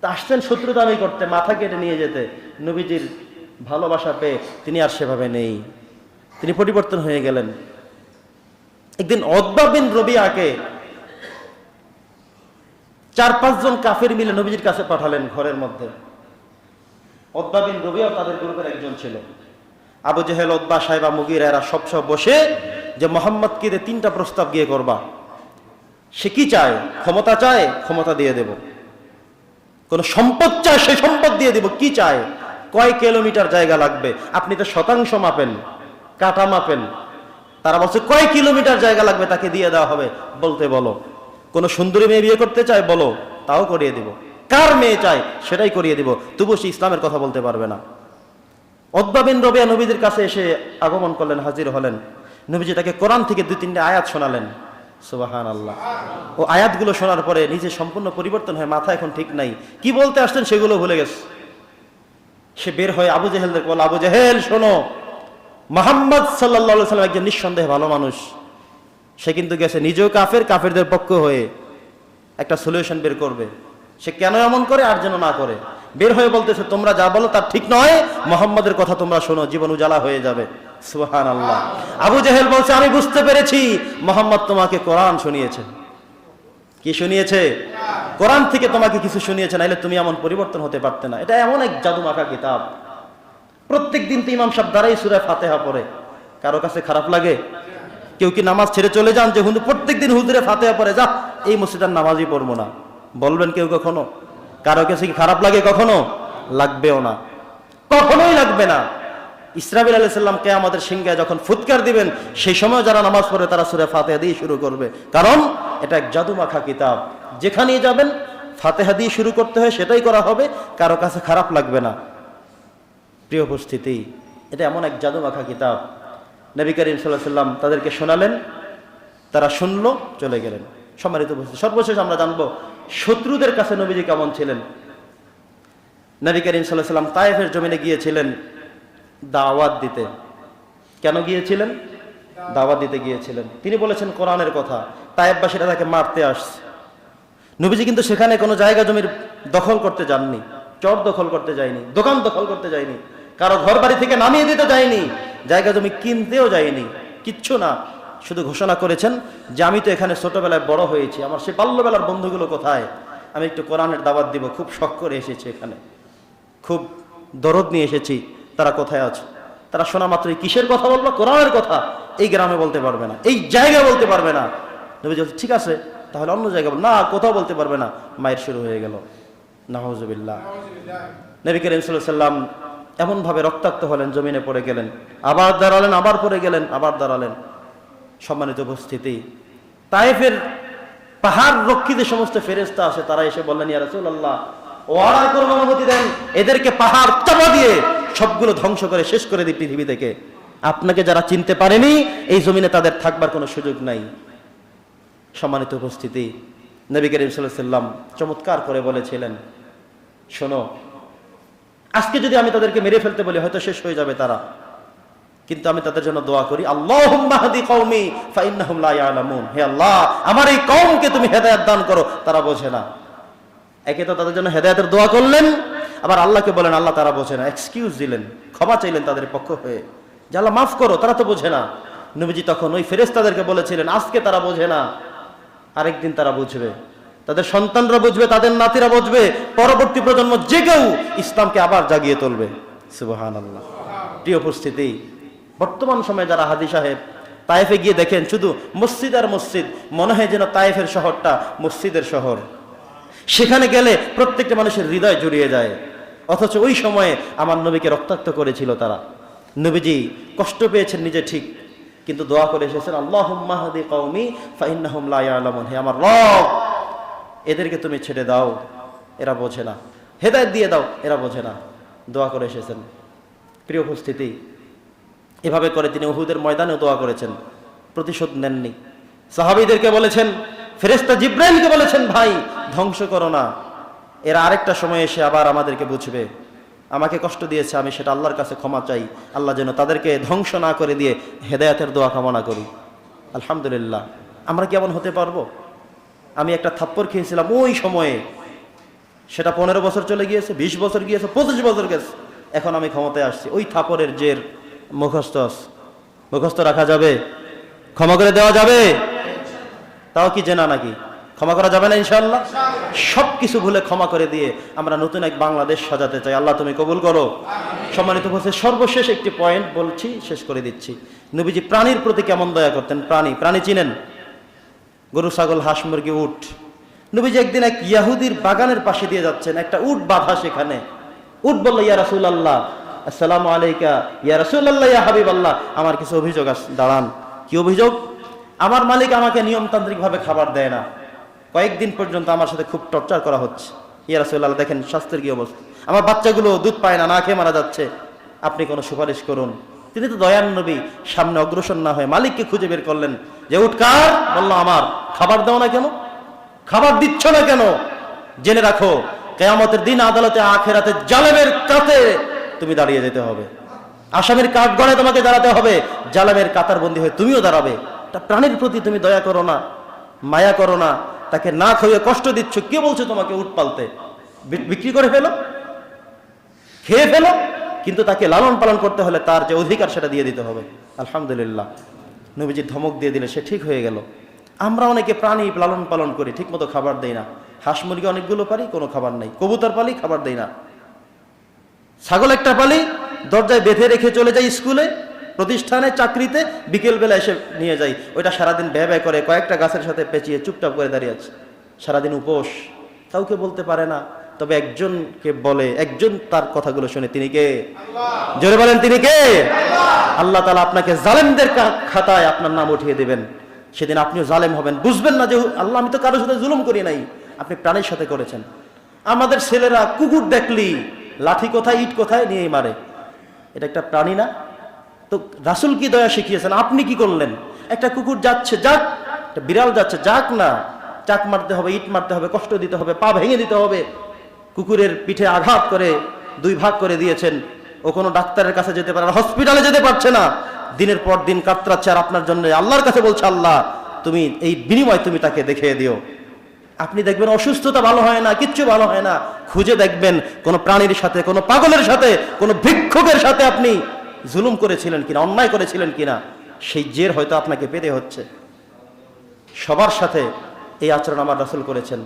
তা আসছেন শত্রুতামি করতে, মাথা কেটে নিয়ে যেতে। নবীজির ভালোবাসা পেয়ে তিনি আর সেভাবে নেই। তিনি পরিবর্তন হয়ে গেলেন। একদিন অদ্বা বিন রবিয়াকে চার পাঁচজন কাফের মিলে নবীজির কাছে পাঠালেন ঘরের মধ্যে। অদ্বা বিন রবিয়াও তাদের গ্রুপের একজন ছিল। আবু জেহেল অদ্বা সাহেবা মুগির এরা সব সব বসে যে মোহাম্মদকে তিনটা প্রস্তাব গিয়ে করবা। সে কি চায়? ক্ষমতা চায়? ক্ষমতা দিয়ে দেব। কোন সম্পদ চায় সে সম্পদ দিয়ে দিব। কি চায়? কয় কিলোমিটার জায়গা লাগবে? আপনি তো শতাংশ মাপেন, কাটা মাপেন। তারা বলছে, কয় কিলোমিটার জায়গা লাগবে তাকে দিয়ে দেওয়া হবে? বলতে বলো। কোন সুন্দরী মেয়ে বিয়ে করতে চায়, বলো, তাও করিয়ে দিব। কার মেয়ে চায়, সেটাই করিয়ে দিব। তবু সে ইসলামের কথা বলতে পারবে না। অদ্বাবিন রবিয়া নবীদের কাছে এসে আগমন করলেন, হাজির হলেন। নবীজি তাকে কোরআন থেকে দুই তিনটে আয়াত শোনালেন। সুবাহান আল্লাহ ও আয়াতগুলো শোনার পরে নিজে সম্পূর্ণ পরিবর্তন হয় মাথা এখন ঠিক নাই। কি বলতে আসতেন সেগুলো ভুলে গেছে। সে বের হয়ে আবু জেহেলদের আবু জেহেল, শোনো। মোহাম্মদ সাল্লা সাল্লাম একজন নিঃসন্দেহে ভালো মানুষ। সে কিন্তু গেছে নিজেও কাফের, কাফেরদের পক্ষ হয়ে একটা সলিউশন বের করবে। সে কেন এমন করে আর যেন না করে? বের হয়ে বলতেছে, তোমরা যা বলো তার ঠিক নয়। মোহাম্মদের কথা তোমরা শোনো, জীবন উজালা হয়ে যাবে। সুহান আল্লাহ আবু জেহেল বলছে, আমি বুঝতে পেরেছি, মোহাম্মদ তোমাকে কোরআন শুনিয়েছে। কি শুনিয়েছে? কোরআন থেকে তোমাকে কিছু শুনিয়েছে, নাইলে তুমি এমন পরিবর্তন হতে পারতে না। এটা এমন এক জাদু মাখা কিতাব। প্রত্যেক দিন তো ইমাম সাহেব দ্বারাই সুরায় ফাতেহা পড়ে। কারও কাছে খারাপ লাগে? কেউ কি নামাজ ছেড়ে চলে যান যে হুজুর, প্রত্যেক দিন হুজুরে ফাতেহা পড়ে? যা এই মসজিদের নামাজই পড়ব না। বলবেন কেউ কখনো? কারও কাছে কি খারাপ লাগে কখনো? লাগবেও না। কখনোই লাগবে না। ইসরাবিল আলাইহিস সাল্লাম কে আমাদের সিংহায় যখন ফুৎকার দিবেন, সেই সময় যারা নামাজ পড়ে তারা সুরে ফাতেহা দিয়ে শুরু করবে। কারণ এটা এক জাদু মাখা কিতাব। যেখানেই যাবেন, ফাতেহা দিয়ে শুরু করতে হয়, সেটাই করা হবে। কারও কাছে খারাপ লাগবে না। প্রিয় উপস্থিতি, এটা এমন এক জাদু মাখা কিতাব। নবী করিম সাল্লাহ সাল্লাম তাদেরকে শোনালেন, তারা শুনলো, চলে গেলেন। সম্মানিত উপস্থিতি, সর্বশেষ আমরা জানব শত্রুদের কাছে নবীজি কেমন ছিলেন? নবী করিম সাল্লাম তায়েফের জমিনে গিয়েছিলেন দাওয়াত দিতে। কেন গিয়েছিলেন? দাওয়াত দিতে গিয়েছিলেন। তিনি বলেছেন, কোরআনের কথা। তায়েববাসীরা তাকে মারতে আসছে। নবীজি কিন্তু সেখানে কোনো জায়গা জমির দখল করতে যাননি। চর দখল করতে যায়নি, দোকান দখল করতে যায়নি, কারও ঘর বাড়ি থেকে নামিয়ে দিতে যায়নি, জায়গা জমি কিনতেও যায়নি, কিচ্ছু না। শুধু ঘোষণা করেছেন যে আমি তো এখানে ছোটবেলায় বড় হয়েছি। আমার সে বাল্যবেলার বন্ধুগুলো কোথায়? আমি একটু কোরআনের দাওয়াত দিব। খুব শখ করে এসেছি এখানে। খুব দরদ নিয়ে এসেছি। তারা কোথায় আছে? তারা শোনা মাত্রই কিসের কথা বলল? কোরআনের কথা। এই গ্রামে বলতে পারবে না। এই জায়গায় বলতে পারবে না। ঠিক আছে, তাহলে অন্য জায়গায় বল। না, কোথাও বলতে পারবে না। মায়ের শুরু হয়ে গেল। নাহজবিল্লাহ নবী করিম সাল্লাম এমনভাবে রক্তাক্ত হলেন, জমিনে পড়ে গেলেন। আবার দাঁড়ালেন, আবার পড়ে গেলেন, আবার দাঁড়ালেন। সম্মানিত উপস্থিতি। তায়েফের পাহাড় রক্ষী যে সমস্ত ফেরেস্তা আছে তারা এসে বললেন, ইয়া অনুমতি দেন? এদেরকে পাহাড় চাপা দিয়ে সবগুলো ধ্বংস করে শেষ করে দিই পৃথিবী থেকে। আপনাকে যারা চিনতে পারেনি, এই জমিনে তাদের থাকবার কোনো সুযোগ নাই। সম্মানিত উপস্থিতি, নবী করিম সাল্লাম চমৎকার করে বলেছিলেন, শোনো, আজকে যদি আমি তাদেরকে মেরে ফেলতে বলি, হয়তো শেষ হয়ে যাবে তারা। কিন্তু আমি তাদের জন্য দোয়া করি ইয়ালামুন। হে আল্লাহ, আমার এই কওমকে তুমি হেদায়েত দান করো। তারা বোঝে না। একে তো তাদের জন্য হেদায়েতের দোয়া করলেন, আবার আল্লাহকে বলেন, আল্লাহ তারা বোঝে না। এক্সকিউজ দিলেন, ক্ষমা চাইলেন তাদের পক্ষ হয়ে। যে আল্লাহ মাফ করো, তারা তো বোঝে না। নবীজি তখন ওই ফেরেশতাদেরকে বলেছিলেন, আজকে তারা বোঝে না। আরেকদিন তারা বুঝবে। তাদের সন্তানরা বুঝবে, তাদের নাতিরা বুঝবে। পরবর্তী প্রজন্ম যে কেউ ইসলামকে আবার জাগিয়ে তুলবে। সুবহান আল্লাহ প্রিয় উপস্থিতি বর্তমান সময়ে যারা হাদি সাহেব, তায়েফে গিয়ে দেখেন শুধু মসজিদ আর মসজিদ, মনে হয় যেন তায়েফের শহরটা মসজিদের শহর। সেখানে গেলে প্রত্যেকটা মানুষের হৃদয় জুড়িয়ে যায়। অথচ ওই সময়ে আমার নবীকে রক্তাক্ত করেছিল তারা। নবীজি কষ্ট পেয়েছেন নিজে ঠিক, কিন্তু দোয়া করে এসেছেন আল্লাহ আমার এদেরকে তুমি ছেড়ে দাও, এরা বোঝে না। হেদায়েত দিয়ে দাও, এরা বোঝে না। দোয়া করে এসেছেন। প্রিয় উপস্থিতি এভাবে করে তিনি উহুদের ময়দানেও দোয়া করেছেন, প্রতিশোধ নেননি। সাহাবিদেরকে বলেছেন ফেরেস্তা জিব্রাইলকে বলেছেন, ভাই, ধ্বংস করো না। এরা আরেকটা সময় এসে আবার আমাদেরকে বুঝবে। আমাকে কষ্ট দিয়েছে, আমি সেটা আল্লাহর কাছে ক্ষমা চাই। আল্লাহ যেন তাদেরকে ধ্বংস না করে দিয়ে হেদায়াতের দোয়া কামনা করি। আলহামদুলিল্লাহ। আমরা কেমন হতে পারব? আমি একটা থাপ্পড় খেয়েছিলাম ওই সময়ে। সেটা পনেরো বছর চলে গিয়েছে, বিশ বছর গিয়েছে, পঁচিশ বছর গেছে। এখন আমি ক্ষমতায় আসছি। ওই থাপরের জের। মুখস্থ মুখস্থ রাখা যাবে। ক্ষমা করে দেওয়া যাবে। তাও কি জেনা নাকি? ক্ষমা করা যাবে না ইনশাল্লাহ সব কিছু ভুলে ক্ষমা করে দিয়ে আমরা নতুন এক বাংলাদেশ সাজাতে চাই। আল্লাহ তুমি কবুল করো। সম্মানিত বলছে সর্বশেষ একটি পয়েন্ট বলছি, শেষ করে দিচ্ছি। নবীজি প্রাণীর প্রতি কেমন দয়া করতেন? প্রাণী প্রাণী চিনেন? গরু, ছাগল, হাঁস, মুরগি, উট। নবীজি একদিন এক ইয়াহুদির বাগানের পাশে দিয়ে যাচ্ছেন। একটা উট বাধা সেখানে। উট বলল, ইয়া রাসুল আল্লাহ আসসালামু আলাইকা, ইয়া রাসুল আল্লাহ ইয়া হাবিব আল্লাহ আমার কিছু অভিযোগ দাঁড়ান। কি অভিযোগ? আমার মালিক আমাকে নিয়মতান্ত্রিকভাবে খাবার দেয় না। কয়েকদিন পর্যন্ত আমার সাথে খুব টর্চার করা হচ্ছে। ইয়া রাসুল আল্লাহ দেখেন, স্বাস্থ্যের কি অবস্থা। আমার বাচ্চাগুলো দুধ পায় না না খেয়ে মারা যাচ্ছে। আপনি কোনো সুপারিশ করুন। তিনি তো দয়ান নবী, সামনে অগ্রসর না হয়ে মালিককে খুঁজে বের করলেন। যে, উঠ কার? বলল, আমার। খাবার দাও না কেন? খাবার দিচ্ছ না কেন? জেনে রাখো, কেয়ামতের দিন আদালতে আখেরাতে জালেমের কাতে তুমি দাঁড়িয়ে যেতে হবে। আসামের কাঠ গড়ে তোমাকে দাঁড়াতে হবে। জালেমের কাতার বন্দী হয়ে তুমিও দাঁড়াবে। তা প্রাণীর প্রতি তুমি দয়া করো না, মায়া করো না, তাকে না খাইয়ে কষ্ট দিচ্ছ। কে বলছে তোমাকে উঠ পালতে? বিক্রি করে ফেলো। খেয়ে ফেলো। কিন্তু তাকে লালন পালন করতে হলে তার যে অধিকার সেটা দিয়ে দিতে হবে। আলহামদুলিল্লাহ। নবীজি ধমক দিয়ে দিলে সে ঠিক হয়ে গেল। আমরা অনেকে প্রাণী লালন পালন করি, ঠিকমতো খাবার দেই না। হাঁস মুরগি অনেকগুলো পারি, কোনো খাবার নেই। কবুতর পালি, খাবার দেই না। ছাগল একটা পালি, দরজায় বেঁধে রেখে চলে যাই স্কুলে, প্রতিষ্ঠানে, চাকরিতে, বিকেলবেলা এসে নিয়ে যাই। ওইটা সারাদিন ব্যয় ব্যয় করে, কয়েকটা গাছের সাথে পেঁচিয়ে চুপচাপ করে দাঁড়িয়ে আছে। সারাদিন উপোস। কাউকে বলতে পারে না, তবে একজনকে বলে, একজন তার কথাগুলো শুনে, তিনি কে? জোরে বলেন, তিনি কে? আল্লাহ তালা আপনাকে জালেমদের খাতায় আপনার নাম উঠিয়ে দেবেন। সেদিন আপনিও জালেম হবেন। বুঝবেন না যে আল্লাহ, আমি তো কারোর সাথে জুলুম করি নাই। আপনি প্রাণের সাথে করেছেন। আমাদের ছেলেরা কুকুর দেখলি। লাঠি কোথায়, ইট কোথায় নিয়েই মারে। এটা একটা প্রাণী না। তো রাসুল কি দয়া শিখিয়েছেন? আপনি কি করলেন? একটা কুকুর যাচ্ছে, যাক, একটা বিড়াল যাচ্ছে, যাক না, চাক মারতে হবে, ইট মারতে হবে, কষ্ট দিতে হবে, পা ভেঙে দিতে হবে। কুকুরের পিঠে আঘাত করে দুই ভাগ করে দিয়েছেন। ও কোনো ডাক্তারের কাছে যেতে পারে হসপিটালে যেতে পারছে না। দিনের পর দিন কাতরাচ্ছে আর আপনার জন্য আল্লাহর কাছে বলছে, আল্লাহ, তুমি এই বিনিময় তুমি তাকে দেখিয়ে দিও। আপনি দেখবেন অসুস্থতা ভালো হয় না, কিচ্ছু ভালো হয় না। খুঁজে দেখবেন কোনো প্রাণীর সাথে, কোনো পাগলের সাথে, কোনো ভিক্ষুকের সাথে আপনি জুলুম করেছিলেন কিনা, অন্যায় করেছিলেন কিনা, সেই জের হয়তো আপনাকে পেতে হচ্ছে। সবার সাথে এই আচরণ আমার রাসুল করেছেন।